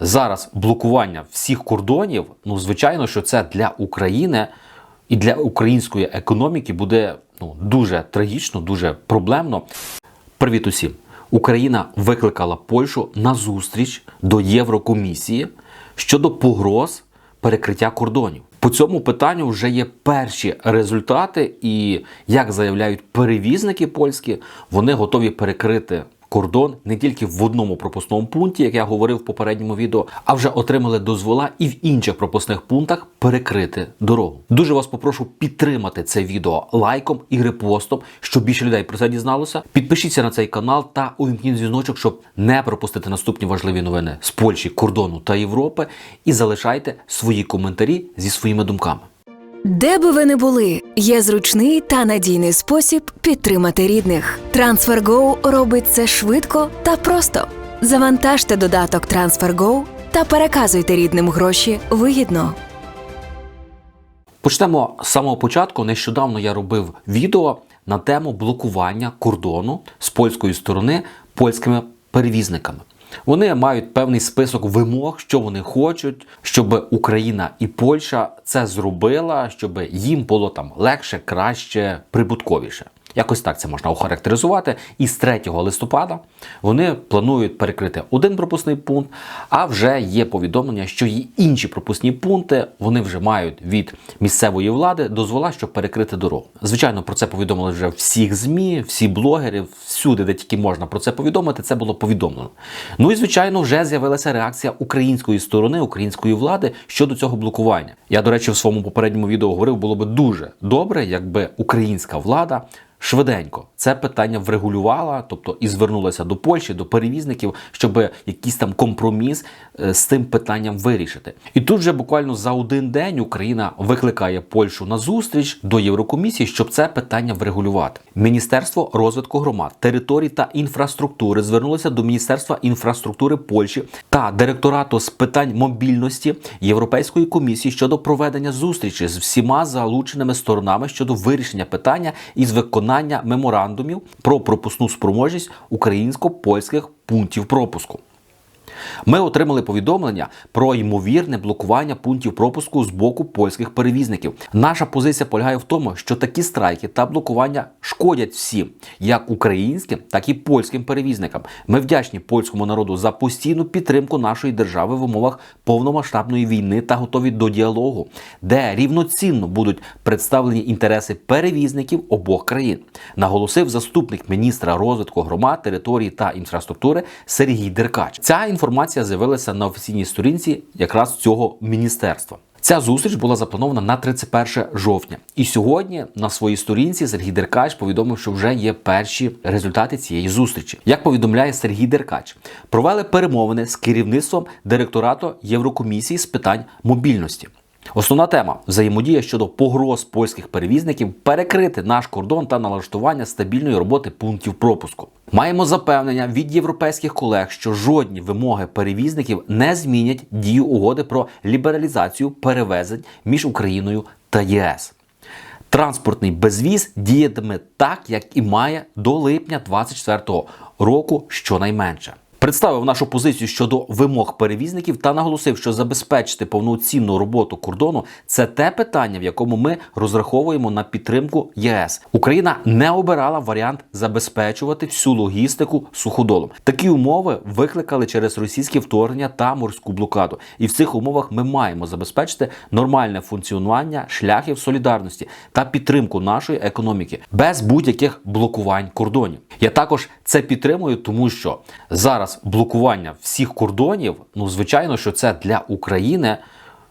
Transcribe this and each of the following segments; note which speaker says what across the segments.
Speaker 1: зараз блокування всіх кордонів, ну звичайно, що це для України і для української економіки буде ну дуже трагічно, дуже проблемно. Привіт усім! Україна викликала Польщу на зустріч до Єврокомісії щодо погроз перекриття кордонів. По цьому питанню вже є перші результати, і як заявляють перевізники польські, вони готові перекрити кордон не тільки в одному пропускному пункті, як я говорив в попередньому відео, а вже отримали дозвола і в інших пропускних пунктах перекрити дорогу. Дуже вас попрошу підтримати це відео лайком і репостом, щоб більше людей про це дізналося. Підпишіться на цей канал та увімкніть дзвіночок, щоб не пропустити наступні важливі новини з Польщі, кордону та Європи. І залишайте свої коментарі зі своїми думками.
Speaker 2: Де би ви не були, є зручний та надійний спосіб підтримати рідних. TransferGo робить це швидко та просто. Завантажте додаток TransferGo та переказуйте рідним гроші вигідно.
Speaker 1: Почнемо з самого початку. Нещодавно я робив відео на тему блокування кордону з польської сторони польськими перевізниками. Вони мають певний список вимог, що вони хочуть, щоб Україна і Польща це зробила, щоб їм було там легше, краще, прибутковіше. Якось так це можна охарактеризувати. І з 3 листопада вони планують перекрити один пропускний пункт, а вже є повідомлення, що і інші пропускні пункти вони вже мають від місцевої влади дозвола, щоб перекрити дорогу. Звичайно, про це повідомили вже всіх ЗМІ, всі блогери, всюди, де тільки можна про це повідомити, це було повідомлено. Ну і звичайно, вже з'явилася реакція української сторони, української влади щодо цього блокування. Я, до речі, в своєму попередньому відео говорив, було би дуже добре, якби українська влада швиденько це питання врегулювала, тобто і звернулася до Польщі, до перевізників, щоб якийсь там компроміс е, з тим питанням вирішити. І тут вже буквально за один день Україна викликає Польщу на зустріч до Єврокомісії, щоб це питання врегулювати. Міністерство розвитку громад, територій та інфраструктури звернулося до Міністерства інфраструктури Польщі та директорату з питань мобільності Європейської комісії щодо проведення зустрічі з всіма залученими сторонами щодо вирішення питання із виконання меморандумів про пропускну спроможність українсько-польських пунктів пропуску. Ми отримали повідомлення про ймовірне блокування пунктів пропуску з боку польських перевізників. Наша позиція полягає в тому, що такі страйки та блокування шкодять всім, як українським, так і польським перевізникам. Ми вдячні польському народу за постійну підтримку нашої держави в умовах повномасштабної війни та готові до діалогу, де рівноцінно будуть представлені інтереси перевізників обох країн, наголосив заступник міністра розвитку громад, території та інфраструктури Сергій Деркач. Ця інформація з'явилася на офіційній сторінці якраз цього міністерства. Ця зустріч була запланована на 31 жовтня. І сьогодні на своїй сторінці Сергій Деркач повідомив, що вже є перші результати цієї зустрічі. Як повідомляє Сергій Деркач, провели перемовини з керівництвом директорату Єврокомісії з питань мобільності. Основна тема взаємодія щодо погроз польських перевізників перекрити наш кордон та налаштування стабільної роботи пунктів пропуску. Маємо запевнення від європейських колег, що жодні вимоги перевізників не змінять дію угоди про лібералізацію перевезень між Україною та ЄС. Транспортний безвіз діятиме так, як і має до липня 2024 року щонайменше. Представив нашу позицію щодо вимог перевізників та наголосив, що забезпечити повноцінну роботу кордону це те питання, в якому ми розраховуємо на підтримку ЄС. Україна не обирала варіант забезпечувати всю логістику суходолом. Такі умови викликали через російське вторгнення та морську блокаду. І в цих умовах ми маємо забезпечити нормальне функціонування шляхів солідарності та підтримку нашої економіки без будь-яких блокувань кордонів. Я також це підтримую, тому що зараз блокування всіх кордонів, ну звичайно, що це для України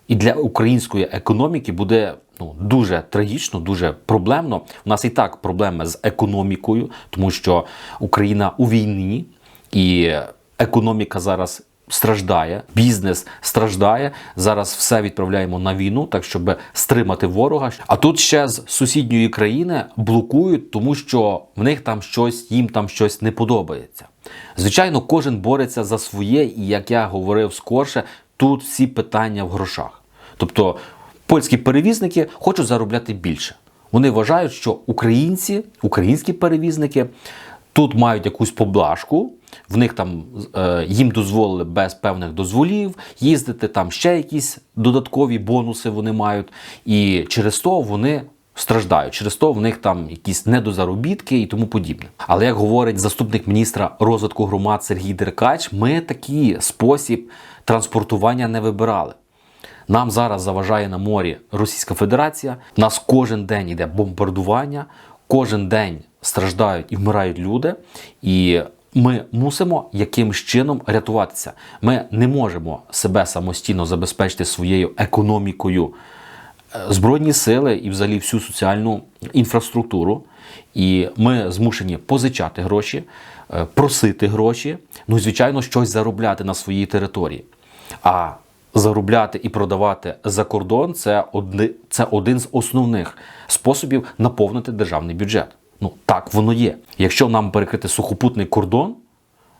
Speaker 1: і для української економіки буде ну дуже трагічно, дуже проблемно. У нас і так проблеми з економікою, тому що Україна у війні і економіка зараз. Страждає, бізнес страждає. Зараз все відправляємо на війну, так щоб стримати ворога. А тут ще з сусідньої країни блокують, тому що в них там щось, їм там щось не подобається. Звичайно, кожен бореться за своє, і як я говорив скорше, тут всі питання в грошах. Тобто польські перевізники хочуть заробляти більше. Вони вважають, що українці, українські перевізники тут мають якусь поблажку, в них там е, їм дозволили без певних дозволів їздити, там ще якісь додаткові бонуси вони мають, і через то вони страждають. Через то в них там якісь недозаробітки і тому подібне. Але як говорить заступник міністра розвитку громад Сергій Деркач, ми такий спосіб транспортування не вибирали. Нам зараз заважає на морі Російська Федерація. Нас кожен день йде бомбардування, кожен день страждають і вмирають люди. І ми мусимо якимсь чином рятуватися. Ми не можемо себе самостійно забезпечити своєю економікою. Е, Збройні сили і взагалі всю соціальну інфраструктуру. І ми змушені позичати гроші, е, просити гроші, ну і звичайно, щось заробляти на своїй території. А заробляти і продавати за кордон це, один з основних способів наповнити державний бюджет. Ну так воно є. Якщо нам перекрити сухопутний кордон,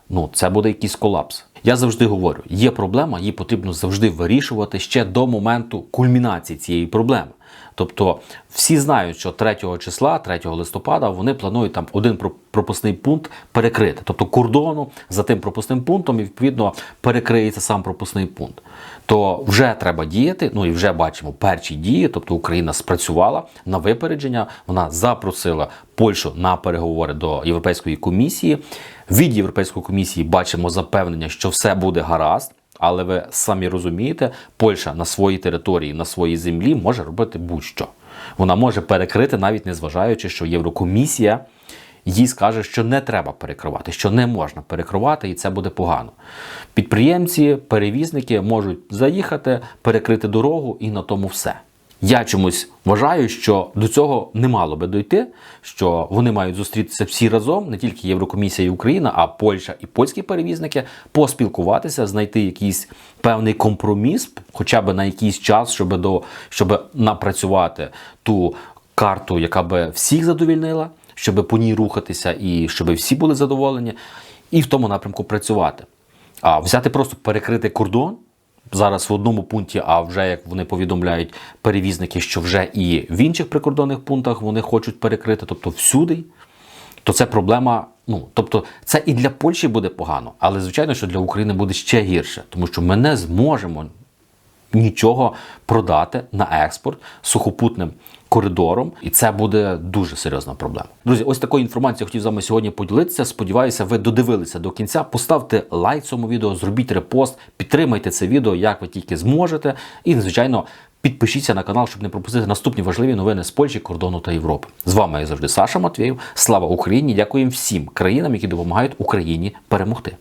Speaker 1: ну це буде якийсь колапс. Я завжди говорю: є проблема, її потрібно завжди вирішувати ще до моменту кульмінації цієї проблеми. Тобто всі знають, що 3 числа, 3 листопада, вони планують там один про- пропускний пункт перекрити. Тобто кордону за тим пропускним пунктом і відповідно перекриється сам пропускний пункт. То вже треба діяти. Ну і вже бачимо перші дії. Тобто Україна спрацювала на випередження. Вона запросила Польщу на переговори до Європейської комісії. Від Європейської комісії бачимо запевнення, що все буде гаразд. Але ви самі розумієте, Польща на своїй території, на своїй землі може робити будь-що. Вона може перекрити, навіть незважаючи, що Єврокомісія їй скаже, що не треба перекривати, що не можна перекривати, і це буде погано. Підприємці, перевізники можуть заїхати, перекрити дорогу, і на тому все. Я чомусь вважаю, що до цього не мало би дойти, що вони мають зустрітися всі разом, не тільки Єврокомісія і Україна, а Польща і польські перевізники, поспілкуватися, знайти якийсь певний компроміс, хоча б на якийсь час, щоб до щоб напрацювати ту карту, яка би всіх задовільнила, щоб по ній рухатися і щоб всі були задоволені, і в тому напрямку працювати. А взяти просто перекрити кордон зараз в одному пункті, а вже як вони повідомляють перевізники, що вже і в інших прикордонних пунктах вони хочуть перекрити, тобто всюди, то це проблема. Ну тобто, це і для Польщі буде погано, але звичайно, що для України буде ще гірше, тому що ми не зможемо нічого продати на експорт сухопутним коридором, і це буде дуже серйозна проблема. Друзі, ось такою інформацією хотів з вами сьогодні поділитися. Сподіваюся, ви додивилися до кінця. Поставте лайк цьому відео, зробіть репост, підтримайте це відео, як ви тільки зможете. І, звичайно, підпишіться на канал, щоб не пропустити наступні важливі новини з Польщі, кордону та Європи. З вами як завжди Саша Матвєєв. Слава Україні! Дякуємо всім країнам, які допомагають Україні перемогти.